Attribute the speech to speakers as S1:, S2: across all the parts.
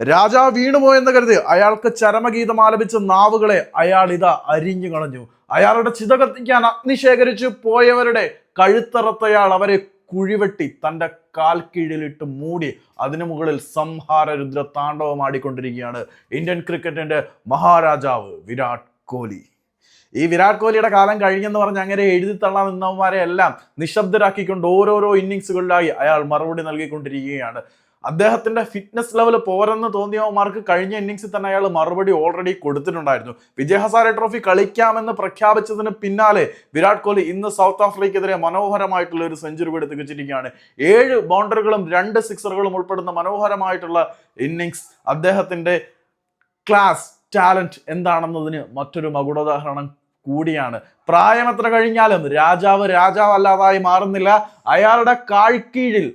S1: രാജാവ് വീണുമോ എന്ന് കരുതി അയാൾക്ക് ചരമഗീതം ആലപിച്ച നാവുകളെ അയാൾ ഇതാ അരിഞ്ഞു കളഞ്ഞു. അയാളുടെ ചിത കത്തിക്കാൻ അഗ്നി ശേഖരിച്ചു പോയവരുടെ കഴുത്തറത്തയാൾ അവരെ കുഴിവെട്ടി തന്റെ കാൽ കീഴിലിട്ട് മൂടി അതിനു മുകളിൽ സംഹാര രുദ്ര താണ്ഡവമാടിക്കൊണ്ടിരിക്കുകയാണ് ഇന്ത്യൻ ക്രിക്കറ്റിന്റെ മഹാരാജാവ് വിരാട് കോഹ്ലി ഈ വിരാട് കോഹ്ലിയുടെ കാലം കഴിഞ്ഞെന്ന് പറഞ്ഞ് അങ്ങനെ എഴുതി തള്ളാൻ നിന്നവന്മാരെ എല്ലാം നിശബ്ദരാക്കിക്കൊണ്ട് ഓരോരോ ഇന്നിങ്സുകളിലായി അയാൾ മറുപടി നൽകിക്കൊണ്ടിരിക്കുകയാണ്. അദ്ദേഹത്തിന്റെ ഫിറ്റ്നസ് ലെവൽ പോരെന്ന് തോന്നിയവന്മാർക്ക് കഴിഞ്ഞ ഇന്നിങ്സിൽ തന്നെ അയാൾ മറുപടി ഓൾറെഡി കൊടുത്തിട്ടുണ്ടായിരുന്നു. വിജയ് ഹസാരെ ട്രോഫി കളിക്കാമെന്ന് പ്രഖ്യാപിച്ചതിന് പിന്നാലെ വിരാട് കോഹ്ലി ഇന്ന് സൗത്ത് ആഫ്രിക്കെതിരെ മനോഹരമായിട്ടുള്ള ഒരു സെഞ്ചുറി കൂടി തികച്ചിരിക്കുകയാണ്. ഏഴ് ബൗണ്ടറികളും രണ്ട് സിക്സറുകളും ഉൾപ്പെടുന്ന മനോഹരമായിട്ടുള്ള ഇന്നിങ്സ് അദ്ദേഹത്തിന്റെ ക്ലാസ് ടാലന്റ് എന്താണെന്നതിന് മറ്റൊരു മകുടോദാഹരണം കൂടിയാണ്. പ്രായം എത്ര കഴിഞ്ഞാലും രാജാവ് രാജാവല്ലാതായി മാറുന്നില്ല. അയാളുടെ കാഴ്ക്കീഴിൽ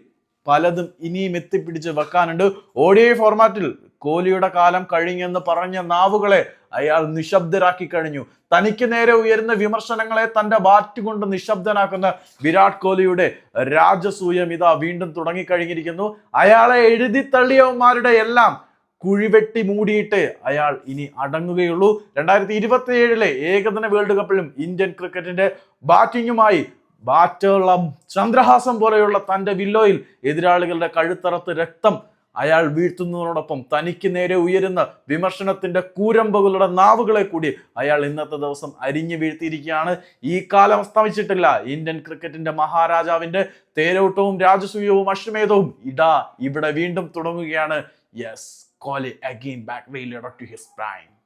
S1: പലതും ഇനിയും എത്തിപ്പിടിച്ച് വെക്കാനുണ്ട്. ഓഡിഐ ഫോർമാറ്റിൽ കോഹ്ലിയുടെ കാലം കഴിഞ്ഞെന്ന് പറഞ്ഞ നാവുകളെ അയാൾ നിശബ്ദരാക്കി കഴിഞ്ഞു. തനിക്ക് നേരെ ഉയരുന്ന വിമർശനങ്ങളെ തന്റെ ബാറ്റ് കൊണ്ട് നിശബ്ദനാക്കുന്ന വിരാട് കോഹ്ലിയുടെ രാജസൂയം ഇതാ വീണ്ടും തുടങ്ങിക്കഴിഞ്ഞിരിക്കുന്നു. അയാളെ എഴുതി തള്ളിയവന്മാരുടെ എല്ലാം കുഴിവെട്ടി മൂടിയിട്ട് അയാൾ ഇനി അടങ്ങുകയുള്ളൂ. രണ്ടായിരത്തി ഇരുപത്തി ഏഴിലെ ഏകദിന വേൾഡ് കപ്പിലും ഇന്ത്യൻ ക്രിക്കറ്റിന്റെ ബാറ്റിങ്ങുമായി ബാറ്റുള്ള ചന്ദ്രഹാസം പോലെയുള്ള തന്റെ വില്ലോയിൽ എതിരാളികളുടെ കഴുത്തറത്ത് രക്തം അയാൾ വീഴ്ത്തുന്നതിനോടൊപ്പം തനിക്ക് നേരെ ഉയരുന്ന വിമർശനത്തിന്റെ കൂരമ്പകളുടെ നാവുകളെ കൂടി അയാൾ ഇന്നത്തെ ദിവസം അരിഞ്ഞു വീഴ്ത്തിയിരിക്കുകയാണ്. ഈ കാലം അസ്തമിച്ചിട്ടില്ല. ഇന്ത്യൻ ക്രിക്കറ്റിന്റെ മഹാരാജാവിന്റെ തേരോട്ടവും രാജസൂയവും അശ്വമേധവും ഇടാ ഇവിടെ വീണ്ടും തുടങ്ങുകയാണ്. Yes Kohli again back reloaded to his prime